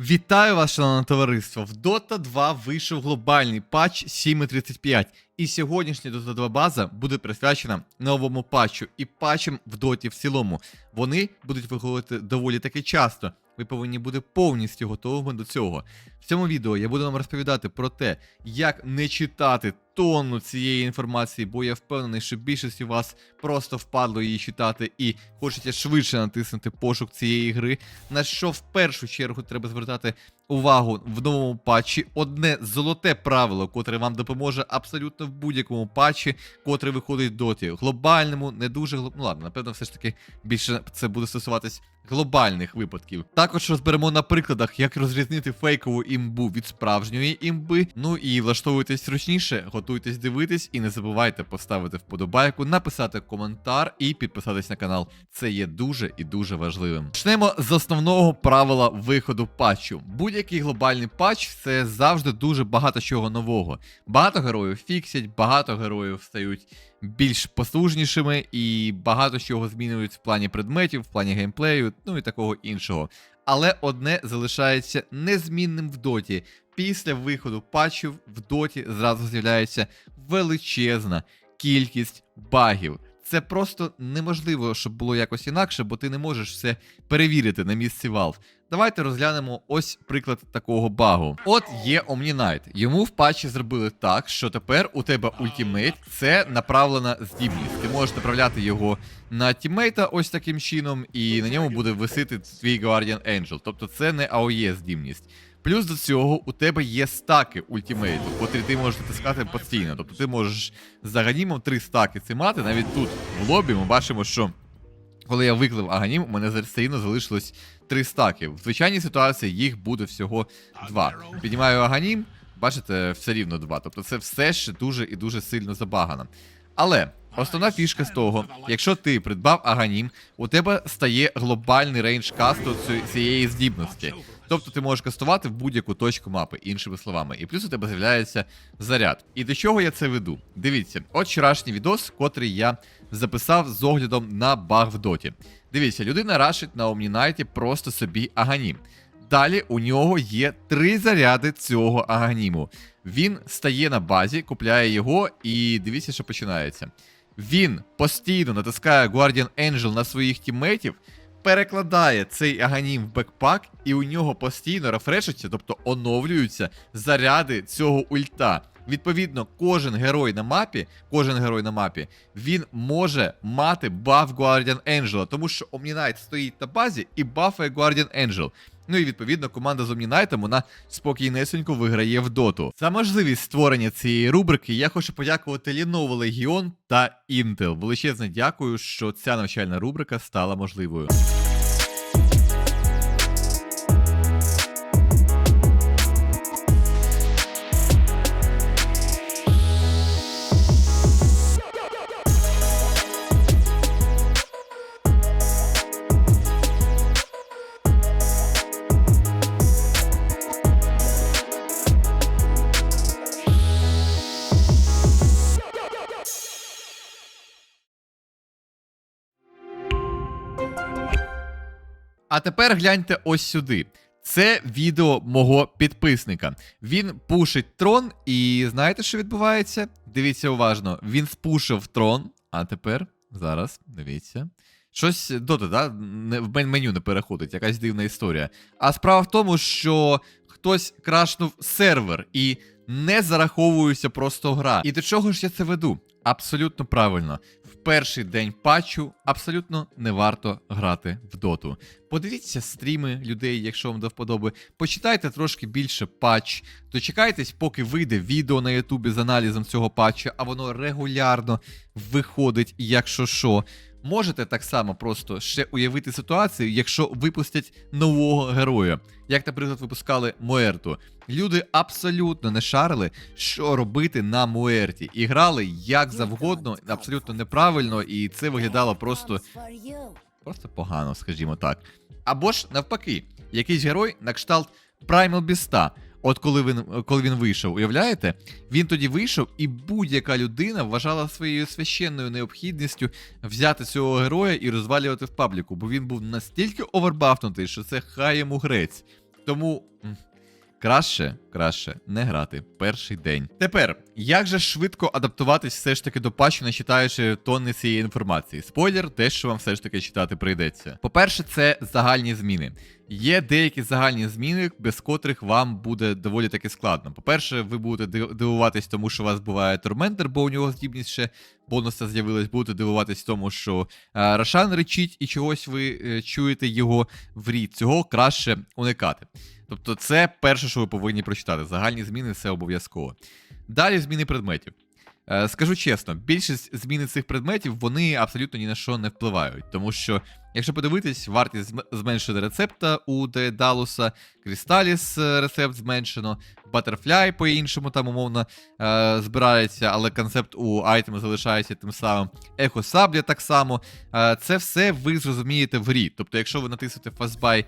Вітаю вас, шановне товариство! В Dota 2 вийшов глобальний патч 7.35, і сьогоднішня Dota 2 база буде присвячена новому патчу і патчам в Доті в цілому. Вони будуть виходити доволі таки часто. Ви повинні бути повністю готовими до цього. В цьому відео я буду вам розповідати про те, як не читати тонну цієї інформації, бо я впевнений, що більшість у вас просто впадло її читати і хочете швидше натиснути пошук цієї гри. На що в першу чергу треба звертати увагу в новому патчі. Одне золоте правило, котре вам допоможе абсолютно в будь-якому патчі, котрий виходить доті. Глобальному, не дуже глоб... Ну ладно, напевно, все ж таки більше це буде стосуватись глобальних випадків. Також розберемо на прикладах, як розрізнити фейкову імбу від справжньої імби. Ну і влаштовуйтесь зручніше, готуйтесь дивитись і не забувайте поставити вподобайку, написати коментар і підписатись на канал. Це є дуже і дуже важливим. Почнемо з основного правила виходу патчу. Будь-який глобальний патч це завжди дуже багато чого нового. Багато героїв фіксять, багато героїв стають більш послужнішими і багато чого змінюють в плані предметів, в плані геймплею, ну і такого іншого. Але одне залишається незмінним в доті. Після виходу патчів в доті зразу з'являється величезна кількість багів. Це просто неможливо, щоб було якось інакше, бо ти не можеш все перевірити на місці Valve. Давайте розглянемо ось приклад такого багу. От є Omni-Knight. Йому в патчі зробили так, що тепер у тебе ультимейт це направлена здібність. Ти можеш направляти його на тіммейта ось таким чином, і на ньому буде висити твій Guardian Angel. Тобто це не AOE здібність. Плюс до цього у тебе є стаки ультимейту, котрі ти можеш натискати постійно. Тобто ти можеш з аганімом три стаки це мати. Навіть тут в лобі ми бачимо, що коли я виклив аганім, у мене постійно залишилось три стаки. В звичайній ситуації їх буде всього два. Піднімаю аганім, бачите, все рівно два. Тобто це все ще дуже і дуже сильно забагано. Але основна фішка з того, якщо ти придбав аганім, у тебе стає глобальний рейндж касту цієї здібності. Тобто ти можеш кастувати в будь-яку точку мапи, іншими словами. І плюс у тебе з'являється заряд. І до чого я це веду? Дивіться, от вчорашній відос, котрий я записав з оглядом на баг в доті. Дивіться, людина рашить на Omni-Knight просто собі аганім. Далі у нього є три заряди цього аганіму. Він стає на базі, купляє його, і дивіться, що починається. Він постійно натискає Guardian Angel на своїх тіммейтів, перекладає цей аганім в бекпак, і у нього постійно рефрешаться, тобто оновлюються заряди цього ульта. Відповідно, кожен герой на мапі, кожен герой на мапі, він може мати баф Guardian Angel, тому що Omni-Knight стоїть на базі і бафає Guardian Angel. Ну і відповідно команда з Omni-Knight, вона спокійнесенько виграє в доту. За можливість створення цієї рубрики я хочу подякувати Lenovo Legion та Intel. Величезне дякую, що ця навчальна рубрика стала можливою. А тепер гляньте ось сюди. Це відео мого підписника. Він пушить трон, і знаєте, що відбувається? Дивіться уважно. Він спушив трон, а тепер зараз дивіться. Щось доти, да? В мен- меню не переходить, якась дивна історія. А справа в тому, що хтось крашнув сервер і не зараховується просто гра. І до чого ж я це веду? Абсолютно правильно. Перший день патчу абсолютно не варто грати в доту. Подивіться стріми людей, якщо вам до вподоби. Почитайте трошки більше патч. Дочекайтесь, поки вийде відео на Ютубі з аналізом цього патчу, а воно регулярно виходить, якщо що. Можете так само просто ще уявити ситуацію, якщо випустять нового героя, як, наприклад, випускали Муерту. Люди абсолютно не шарили, що робити на Муерті, і грали як завгодно, абсолютно неправильно, і це виглядало просто просто погано, скажімо так. Або ж навпаки, якийсь герой на кшталт Primal Beast. От коли він, коли він вийшов, уявляєте? Він тоді вийшов, і будь-яка людина вважала своєю священною необхідністю взяти цього героя і розвалювати в пабліку, бо він був настільки овербафнутий, що це хай йому грець. Тому. Краще, краще не грати перший день. Тепер, як же швидко адаптуватись все ж таки до патчу, не читаючи тонни цієї інформації? Спойлер, те, що вам все ж таки читати прийдеться. По-перше, це загальні зміни. Є деякі загальні зміни, без котрих вам буде доволі таки складно. По-перше, ви будете дивуватись тому, що у вас буває торментер, бо у нього здібність ще бонуса з'явилась. Будете дивуватись тому, що е, Рошан речить і чогось ви е, чуєте його в рід. Цього краще уникати. Тобто, це перше, що ви повинні прочитати. Загальні зміни це обов'язково. Далі зміни предметів. Е, Скажу чесно, більшість зміни цих предметів вони абсолютно ні на що не впливають. Тому що, якщо подивитись, вартість зм- зменшена рецепта у Дейдалуса, Крісталіс е, рецепт зменшено, Butterfly по-іншому там умовно е, збирається, але концепт у айтему залишається тим самим. Ехо Сабля так само. Це все ви зрозумієте в грі. Тобто, якщо ви натиснете е,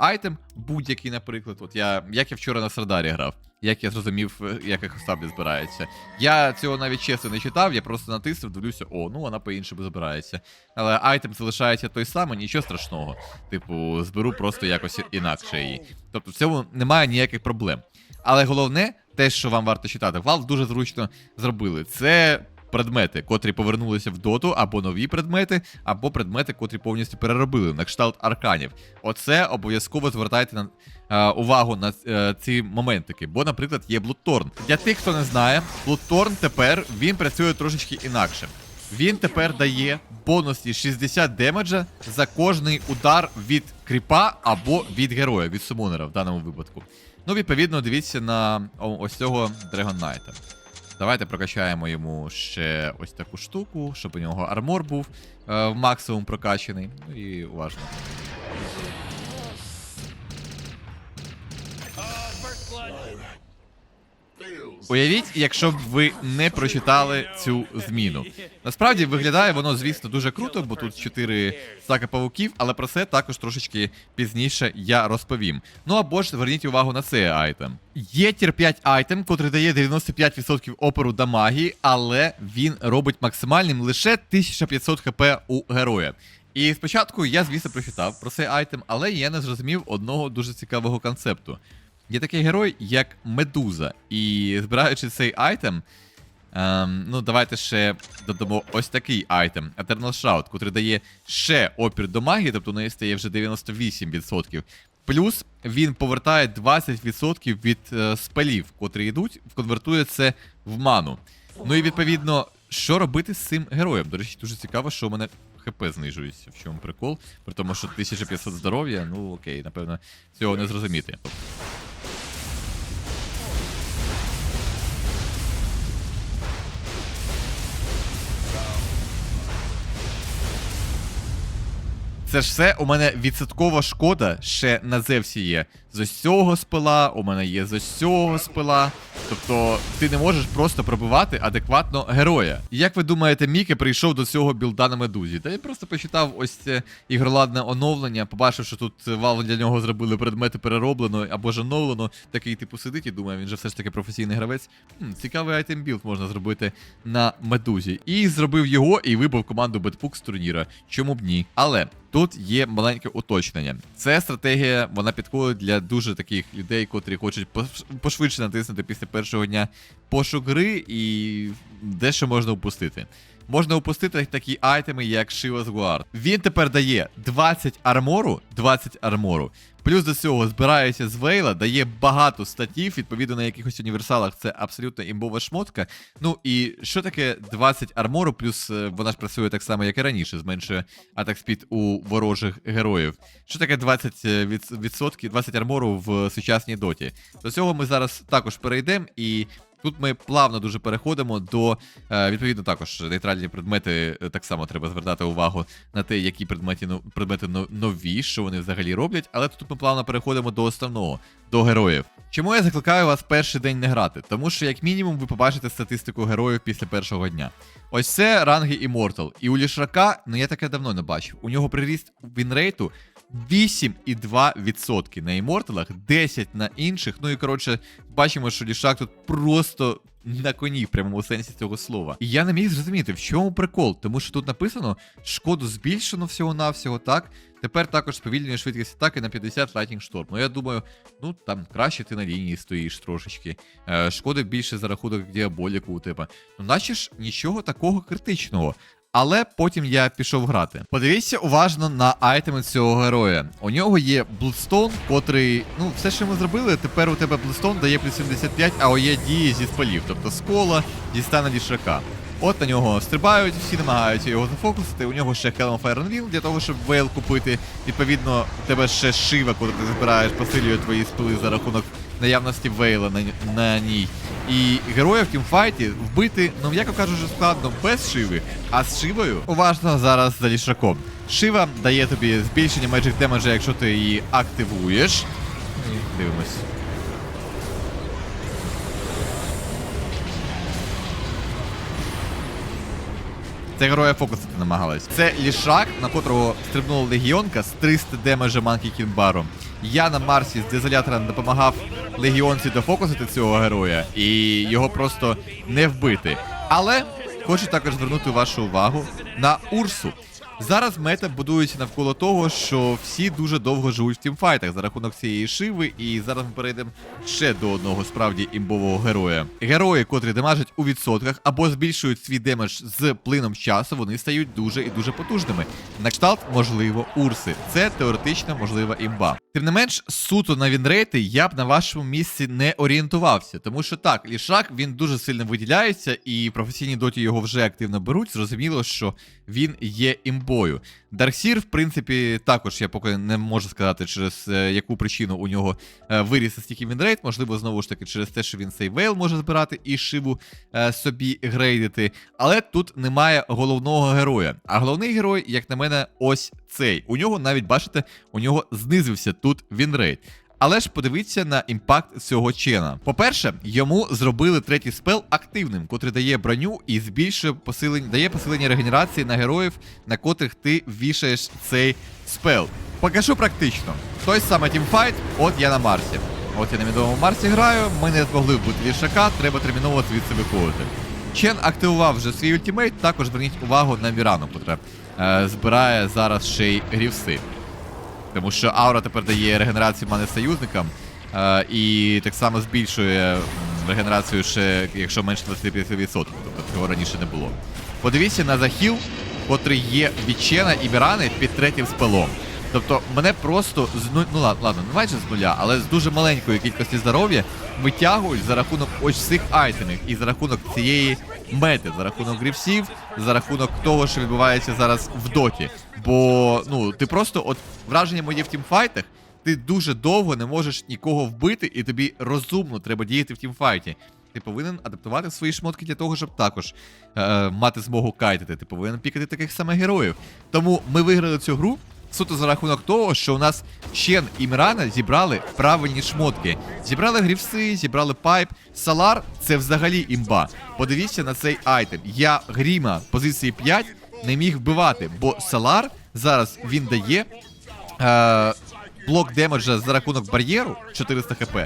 айтем, будь-який, наприклад, от я, як я вчора на Сардарі грав, як я зрозумів, е, як Ехо Сабля збирається. Я цього навіть чесно не читав, я просто натиснув, дивлюся, о, ну вона по-іншому збирається. Але айтем залишається той самий, нічого страшного. Типу, зберу просто якось інакше її. Тобто в цьому немає ніяких проблем. Але головне, те, що вам варто читати, Valve дуже зручно зробили. Це предмети, котрі повернулися в доту, або нові предмети, або предмети, котрі повністю переробили на кшталт арканів. Оце обов'язково звертайте на е, увагу на е, ці моментики. Бо, наприклад, є Bloodthorn. Для тих, хто не знає, Bloodthorn тепер він працює трошечки інакше. Він тепер дає бонусні 60 демеджа за кожний удар від кріпа або від героя, від сумонера в даному випадку. Ну, відповідно, дивіться на ось цього Dragon Knight. Давайте прокачаємо йому ще ось таку штуку, щоб у нього армор був е, в максимум прокачаний. Ну і уважно. Уявіть, якщо б ви не прочитали цю зміну. Насправді виглядає воно, звісно, дуже круто, бо тут 4 стака павуків, але про це також трошечки пізніше я розповім. Ну або ж зверніть увагу на цей айтем. Є тір 5 айтем, котрий дає 95% опору дамагі, але він робить максимальним лише 1500 хп у героя. І спочатку я, звісно, прочитав про цей айтем, але я не зрозумів одного дуже цікавого концепту. Є такий герой, як Медуза, і збираючи цей айтем, ем, ну давайте ще додамо ось такий айтем Eternal Shroud, котрий дає ще опір до магії, тобто у неї стає вже 98%. Плюс він повертає 20% від е, спелів, котрі йдуть, конвертує це в ману. Ну і відповідно, що робити з цим героєм? До речі, дуже цікаво, що у мене ХП знижується. В чому прикол? При тому, що 1500 здоров'я, ну окей, напевно, цього не зрозуміти. Це ж все у мене відсоткова шкода ще на Зевсі є. З ось цього спила, у мене є з ось цього спила. Тобто ти не можеш просто пробивати адекватно героя. Як ви думаєте, Міке прийшов до цього білда на медузі? Та я просто почитав ось це ігроладне оновлення, побачив, що тут Valve для нього зробили предмети перероблено або ж оновлено. Такий типу сидить і думає, він же все ж таки професійний гравець. Хм, цікавий айтем білд можна зробити на медузі. І зробив його і вибив команду Бетпук з турніра. Чому б ні? Але тут є маленьке уточнення. Це стратегія, вона підходить для дуже таких людей, котрі хочуть пошвидше натиснути після першого дня пошук гри і дещо можна упустити. Можна упустити такі айтеми, як Shivas Guard. Він тепер дає 20 армору, 20 армору. Плюс до цього збирається з Вейла, дає багато статів, відповідно на якихось універсалах це абсолютно імбова шмотка. Ну і що таке 20 армору, плюс е, вона ж працює так само, як і раніше, зменшує атак спід у ворожих героїв. Що таке 20 е, від- відсотків, 20 армору в сучасній доті? До цього ми зараз також перейдемо і. Тут ми плавно дуже переходимо до е, відповідно також нейтральні предмети. е, Так само треба звертати увагу на те, які предмети, ну- предмети нові, що вони взагалі роблять. Але тут ми плавно переходимо до основного, до героїв. Чому я закликаю вас перший день не грати? Тому що, як мінімум, ви побачите статистику героїв після першого дня. Ось це ранги Immortal. І у Лішрака, ну я таке давно не бачив. У нього приріст вінрейту 8,2% на іморталах, 10 на інших. Ну і коротше, бачимо, що Лішак тут просто на коні в прямому сенсі цього слова. І я не міг зрозуміти, в чому прикол, тому що тут написано шкоду збільшено всього-навсього, так. Тепер також сповільнює швидкість атаки на 50 Lightning Storm. Ну я думаю, ну там краще ти на лінії стоїш трошечки. Е, шкоди більше за рахунок діаболіку у тебе. Ну, наче ж нічого такого критичного. Але потім я пішов грати. Подивіться уважно на айтеми цього героя. У нього є Bloodstone, котрий, ну, все, що ми зробили, тепер у тебе Bloodstone дає плюс 75, а є дії зі спалів, тобто з кола, зі стана дішака. От на нього стрибають, всі намагаються його зафокусити. У нього ще Helm of Iron Will для того, щоб вейл купити. Відповідно, у тебе ще шива, коли ти збираєш, посилює твої спили за рахунок наявності вейла на, на ній. І героя в тімфайті вбити, ну м'яко кажучи, складно без шиви, а з шивою уважно зараз за лішаком. Шива дає тобі збільшення Magic Damage, якщо ти її активуєш. Дивимось. Це героя фокусити намагалась. Це лішак, на котрого стрибнула легіонка з 300 демеджа Манкі Кінбару. Я на Марсі з дезолятора допомагав легіонці дофокусити цього героя і його просто не вбити. Але хочу також звернути вашу увагу на Урсу. Зараз мета будується навколо того, що всі дуже довго живуть в тімфайтах за рахунок цієї шиви, і зараз ми перейдемо ще до одного справді імбового героя. Герої, котрі демажать у відсотках або збільшують свій демедж з плином часу, вони стають дуже і дуже потужними. На кшталт, можливо, урси. Це теоретично можлива імба. Тим не менш, суто на вінрейти я б на вашому місці не орієнтувався, тому що так, лішак він дуже сильно виділяється, і в професійній доті його вже активно беруть. Зрозуміло, що він є імбою. Дарксір, в принципі, також я поки не можу сказати, через е, яку причину у нього е, виріс стільки вінрейт. Можливо, знову ж таки, через те, що він цей вейл може збирати і шиву е, собі грейдити. Але тут немає головного героя. А головний герой, як на мене, ось цей. У нього навіть бачите, у нього знизився тут вінрейт. Але ж подивіться на імпакт цього чена. По-перше, йому зробили третій спел активним, котрий дає броню і збільшує посилення, дає посилення регенерації на героїв, на котрих ти вішаєш цей спел. Покажу практично. Той самий тімфайт, от я на Марсі. От я на відомому Марсі граю, ми не змогли вбити лішака, треба терміново звідси виходити. Чен активував вже свій ультимейт, також зверніть увагу на Мірану, котра е, збирає зараз ще й грівси. Тому що аура тепер дає регенерацію мани союзникам. Е, і так само збільшує регенерацію ще, якщо менше 25%. Тобто цього раніше не було. Подивіться на захіл, котрий є відчена і Мірани під третім спелом. Тобто мене просто з ну ладно, ладно, не майже з нуля, але з дуже маленької кількості здоров'я витягують за рахунок ось цих айтемів і за рахунок цієї мети, за рахунок грівсів, за рахунок того, що відбувається зараз в доті. Бо ну ти просто, от враження моє в тімфайтах, ти дуже довго не можеш нікого вбити, і тобі розумно треба діяти в тімфайті. Ти повинен адаптувати свої шмотки для того, щоб також е, мати змогу кайтити. Ти повинен пікати таких самих героїв. Тому ми виграли цю гру суто за рахунок того, що у нас Чен і Мірана зібрали правильні шмотки. Зібрали грівси, зібрали пайп. Салар це взагалі імба. Подивіться на цей айтем. Я гріма позиції 5 не міг вбивати, бо Салар зараз він дає е, блок демеджа за рахунок бар'єру 400 хп.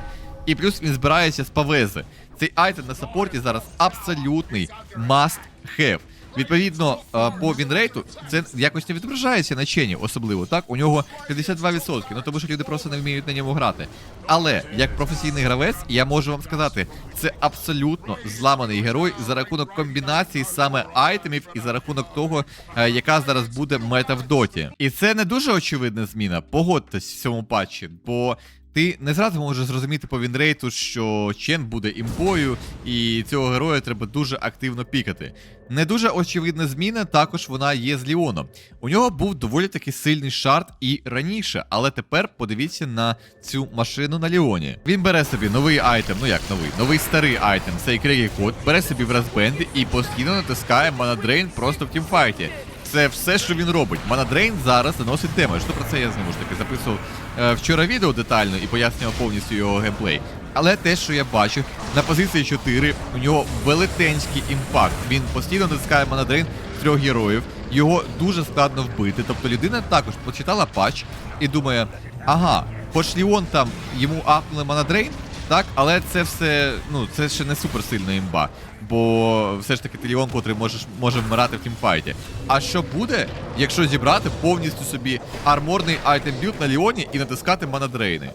І плюс він збирається з павези. Цей айтем на саппорті зараз абсолютний must have. Відповідно, е, по вінрейту це якось не відображається на чені, особливо так. У нього 52%, ну тому що люди просто не вміють на ньому грати. Але як професійний гравець, я можу вам сказати, це абсолютно зламаний герой за рахунок комбінації саме айтемів і за рахунок того, е, яка зараз буде мета в доті. І це не дуже очевидна зміна. Погодьтесь в цьому патчі, бо. Ти не зразу можеш зрозуміти по вінрейту, що Чен буде імбою, і цього героя треба дуже активно пікати. Не дуже очевидна зміна, також вона є з Ліоном. У нього був доволі таки сильний шарт і раніше, але тепер подивіться на цю машину на Ліоні. Він бере собі новий айтем, ну як новий, новий старий айтем, цей Крегі код, бере собі в розбенди і постійно натискає манадрейн просто в тімфайті. Це все, що він робить. Манадрейн зараз наносить демедж. Ну про це я знову ж таки записував е, вчора відео детально і пояснював повністю його геймплей. Але те, що я бачу, на позиції 4 у нього велетенський імпакт. Він постійно натискає манадрейн трьох героїв. Його дуже складно вбити. Тобто людина також почитала патч і думає: ага, хоч Ліон там йому апнули манадрейн, Так, але це все, ну, це ще не суперсильна імба. Бо все ж таки ти Ліон, котрий можеш, може вмирати в тімфайті. А що буде, якщо зібрати повністю собі арморний айтем білд на Ліоні і натискати манадрейни?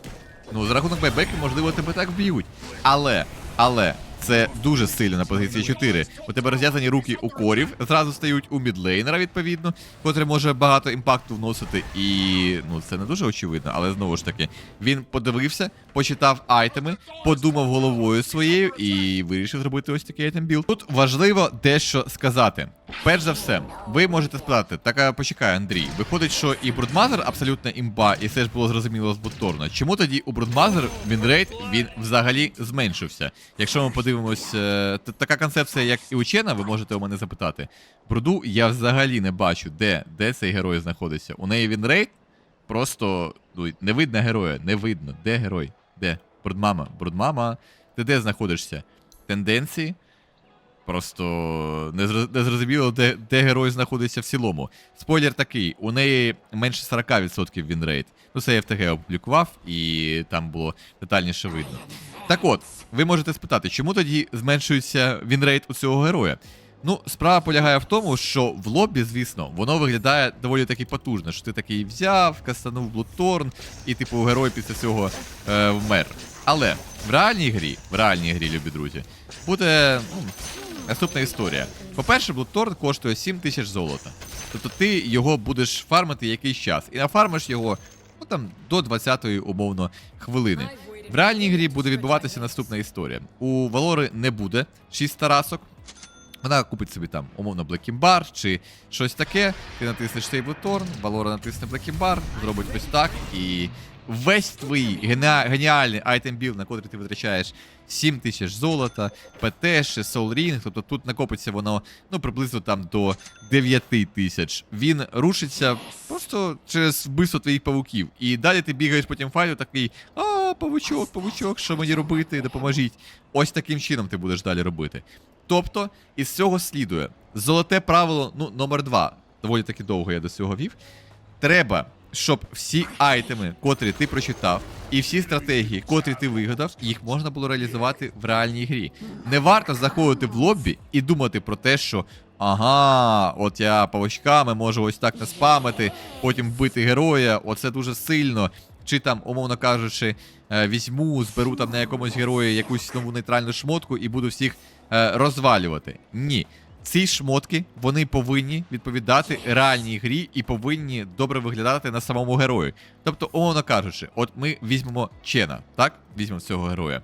Ну, за рахунок байбеків, можливо, тебе так вб'ють. Але, але. Це дуже сильно на позиції 4. У тебе розв'язані руки у корів, зразу стають у мідлейнера, відповідно, котрий може багато імпакту вносити. І ну це не дуже очевидно, але знову ж таки, він подивився, почитав айтеми, подумав головою своєю і вирішив зробити ось такий айтем. Тут важливо дещо сказати. Перш за все, ви можете спитати, так а почекай, Андрій. Виходить, що і Брудмазер абсолютно імба, і все ж було зрозуміло з Блудторна. Чому тоді у Брудмазер вінрейт він взагалі зменшився? Якщо ми подивимось, е, така концепція, як і учена, ви можете у мене запитати. Бруду я взагалі не бачу, де, де цей герой знаходиться. У неї вінрейт просто ну, не видно героя, не видно. Де герой? Де? Брудмама, Брудмама, ти де знаходишся? Тенденції? Просто не зрозуміло, де, де герой знаходиться в цілому. Спойлер такий: у неї менше 40% вінрейт. Ну, це я опублікував, і там було детальніше видно. Так от, ви можете спитати, чому тоді зменшується вінрейт у цього героя? Ну, справа полягає в тому, що в лобі, звісно, воно виглядає доволі таки потужно, що ти такий взяв, кастанув Блудторн, і, типу, герой після цього е, вмер. Але в реальній грі, в реальній грі, любі друзі, буде ну, наступна історія. По-перше, Bloodthorn коштує 7 тисяч золота. Тобто ти його будеш фармити якийсь час. І нафармиш його ну, там, до 20-ї умовно хвилини. В реальній грі буде відбуватися наступна історія. У Валори не буде 6 тарасок. Вона купить собі там умовно Блекімбар чи щось таке. Ти натиснеш цей Bloodthorn, Валора натисне Блекімбар, зробить ось так і. Весь твій геніа- геніальний айтем білд, на котрий ти витрачаєш 7 тисяч золота, ПТ, ще Ring, тобто тут накопиться воно ну приблизно там до 9 тисяч. Він рушиться просто через вбивство твоїх павуків. І далі ти бігаєш по тімфайту такий, а, павучок, павучок, що мені робити, допоможіть. Ось таким чином ти будеш далі робити. Тобто, із цього слідує золоте правило, ну, номер два. Доволі таки довго я до цього вів. Треба, щоб всі айтеми, котрі ти прочитав, і всі стратегії, котрі ти вигадав, їх можна було реалізувати в реальній грі. Не варто заходити в лоббі і думати про те, що ага, от я павучками можу ось так наспамити, потім вбити героя, оце дуже сильно. Чи там, умовно кажучи, е, візьму, зберу там на якомусь герої якусь нову нейтральну шмотку і буду всіх е, розвалювати. Ні. Ці шмотки вони повинні відповідати реальній грі і повинні добре виглядати на самому герою. Тобто, умовно кажучи, от ми візьмемо Чена, так? Візьмемо цього героя.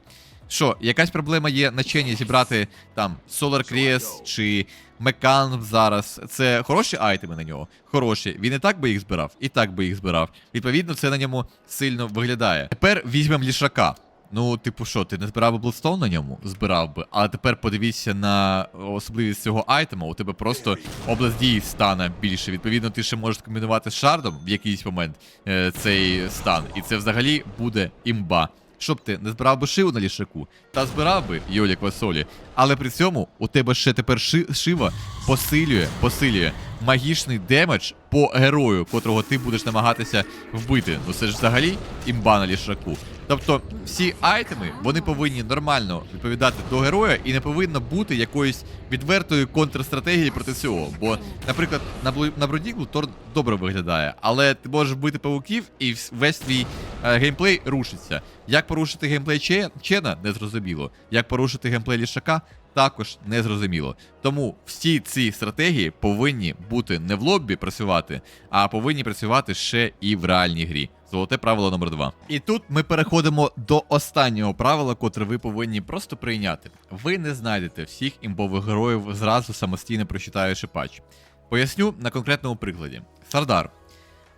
Що, якась проблема є на Чені зібрати там Solar Crest чи Мекан зараз. Це хороші айтеми на нього? Хороші. Він і так би їх збирав, і так би їх збирав. Відповідно, це на ньому сильно виглядає. Тепер візьмемо лішака. Ну, типу, що, ти не збирав би Bloodstone на ньому? Збирав би. Але тепер подивіться на особливість цього айтема. У тебе просто область дії стане більше. Відповідно, ти ще можеш комбінувати з шардом в якийсь момент е, цей стан. І це взагалі буде імба. Щоб ти не збирав би шиву на лішаку, та збирав би Йолік Васолі. Але при цьому у тебе ще тепер ши- шива посилює, посилює магічний демедж по герою, котрого ти будеш намагатися вбити. Ну це ж взагалі імба на лішаку. Тобто всі айтеми вони повинні нормально відповідати до героя і не повинно бути якоїсь відвертої контрстратегії проти цього. Бо, наприклад, на на Бродіглу Тор добре виглядає, але ти можеш вбити павуків і весь твій е, геймплей рушиться. Як порушити геймплей Че- Чена, незрозуміло. Як порушити геймплей лішака, також незрозуміло. Тому всі ці стратегії повинні бути не в лоббі працювати, а повинні працювати ще і в реальній грі. Золоте правило номер два. І тут ми переходимо до останнього правила, котре ви повинні просто прийняти. Ви не знайдете всіх імбових героїв зразу самостійно прочитаючи патч. Поясню на конкретному прикладі. Сардар.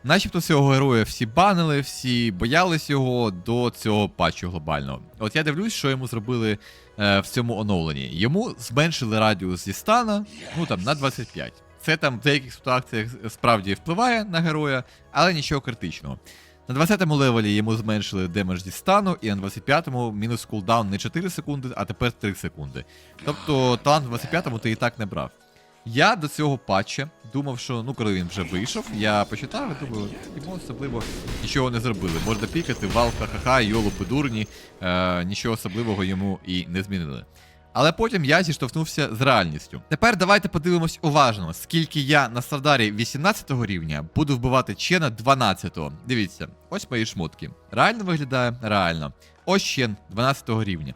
Начебто цього героя всі банили, всі боялись його до цього патчу глобального. От я дивлюсь, що йому зробили е, в цьому оновленні. Йому зменшили радіус зі стана, ну там на 25. Це там в деяких ситуаціях справді впливає на героя, але нічого критичного. На 20-му левелі йому зменшили демедж зі стану, і на 25-му мінус кулдаун не 4 секунди, а тепер 3 секунди. Тобто талант в 25-му ти і так не брав. Я до цього патча думав, що ну коли він вже вийшов, я почитав і думаю, йому особливо нічого не зробили. Можна пікати, вал, ха-ха-ха, дурні, е, нічого особливого йому і не змінили. Але потім я зіштовхнувся з реальністю. Тепер давайте подивимось уважно, скільки я на Сардарі 18 рівня буду вбивати Чена 12. Дивіться, ось мої шмотки. Реально виглядає реально. Ось Чен 12 рівня.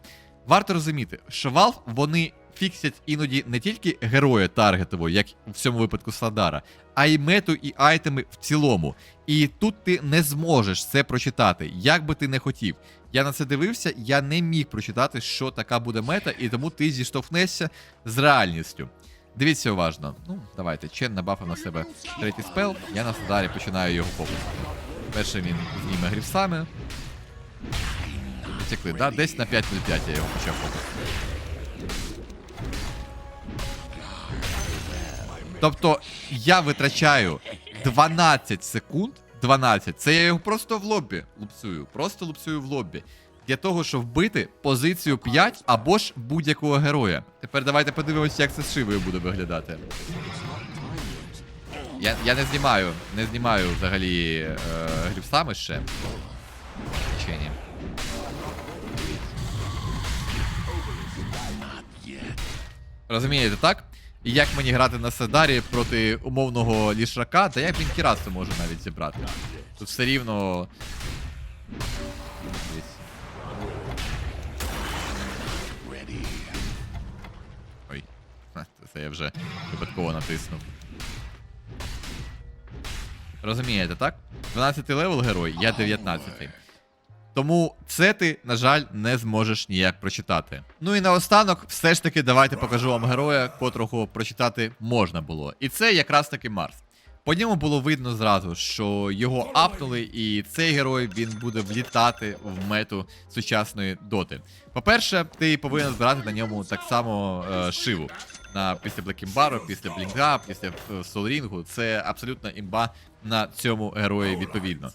Варто розуміти, що Valve вони фіксять іноді не тільки героя таргетового, як в цьому випадку Сардара, а й мету і айтеми в цілому. І тут ти не зможеш це прочитати, як би ти не хотів. Я на це дивився, я не міг прочитати, що така буде мета, і тому ти зіштовхнешся з реальністю. Дивіться уважно. Ну, давайте, Чен набафав на себе третій спел, я на Садарі починаю його фокус. Перше він зніме грифсами. Втекли, да? Десь на 5.05 я його почав фокус. Тобто я витрачаю 12 секунд. 12. Це я його просто в лобі лупцюю. Просто лупцюю в лобі. Для того, щоб вбити позицію 5 або ж будь-якого героя. Тепер давайте подивимося, як це з шивою буде виглядати. Я, я не знімаю, не знімаю взагалі е, грифсами ще. Чи? Розумієте, так? І як мені грати на Седарі проти умовного лішака, та я він кірасу можу навіть зібрати. Тут все рівно. Ой, це я вже випадково натиснув. Розумієте, так? 12 левел герой, я 19. Тому це ти, на жаль, не зможеш ніяк прочитати. Ну і наостанок, все ж таки, давайте покажу вам героя, котрого прочитати можна було. І це якраз таки Марс. По ньому було видно зразу, що його апнули, і цей герой він буде влітати в мету сучасної доти. По-перше, ти повинен збирати на ньому так само е, шиву. На після Блекімбару, після Блінга, після е, Солрінгу. Це абсолютно імба на цьому герої відповідно.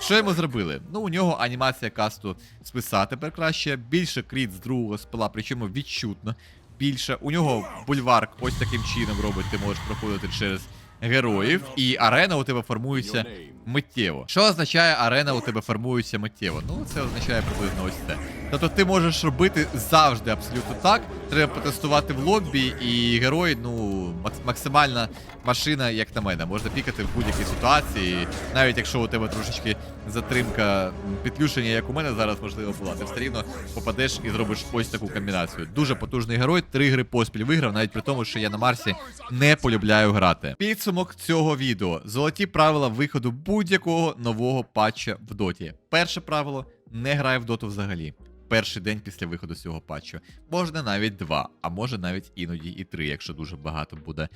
Що йому зробили? Ну, у нього анімація касту списа тепер краще, більше кріт з другого спила, причому відчутно більше. У нього бульварк ось таким чином робить, ти можеш проходити через героїв, і арена у тебе формується миттєво. Що означає арена у тебе формується миттєво? Ну, це означає приблизно ось це. Тобто ти можеш робити завжди абсолютно так. Треба потестувати в лобі, і герой, ну, максимальна машина, як на мене. Можна пікати в будь-якій ситуації, навіть якщо у тебе трошечки затримка підключення, як у мене зараз можливо була, ти все рівно попадеш і зробиш ось таку комбінацію. Дуже потужний герой, три гри поспіль виграв, навіть при тому, що я на Марсі не полюбляю грати. Підсумок цього відео: золоті правила виходу будь-якого нового патча в доті. Перше правило не грай в доту взагалі. Перший день після виходу цього патчу. Можна навіть два, а може навіть іноді і три, якщо дуже багато буде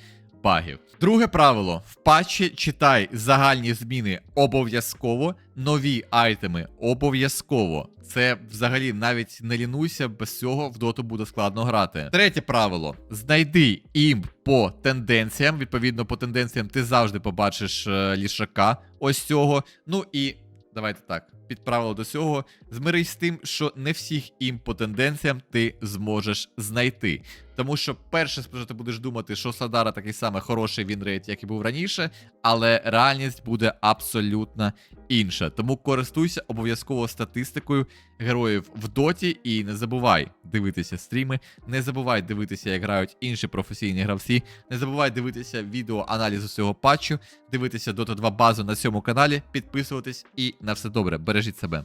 багів. Друге правило: в патчі читай загальні зміни обов'язково, нові айтеми обов'язково. Це взагалі навіть не лінуйся, без цього в доту буде складно грати. Третє правило: знайди імп по тенденціям. Відповідно, по тенденціям ти завжди побачиш е, лішака ось цього. Ну і давайте так. Під правило до цього, змирись з тим, що не всіх імп по тенденціям ти зможеш знайти. Тому що перше спершу ти будеш думати, що Садара такий самий хороший вінрейт, як і був раніше, але реальність буде абсолютно інша. Тому користуйся обов'язково статистикою героїв в доті і не забувай дивитися стріми, не забувай дивитися, як грають інші професійні гравці, не забувай дивитися відео аналізу цього патчу, дивитися Dota 2 базу на цьому каналі, підписуватись і на все добре. Бережіть себе.